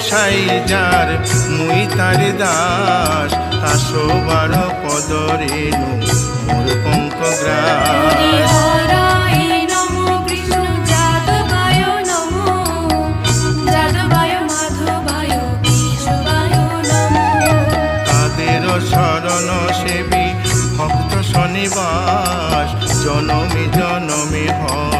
গোসাই যার মুই তার দাস আসো বার পদ রেণু মোর পঙ্ক গ্রাস। শরণ সেবী ভক্ত শনিবাস জনমে জনমে হয়।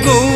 হরি গৌর হরি বল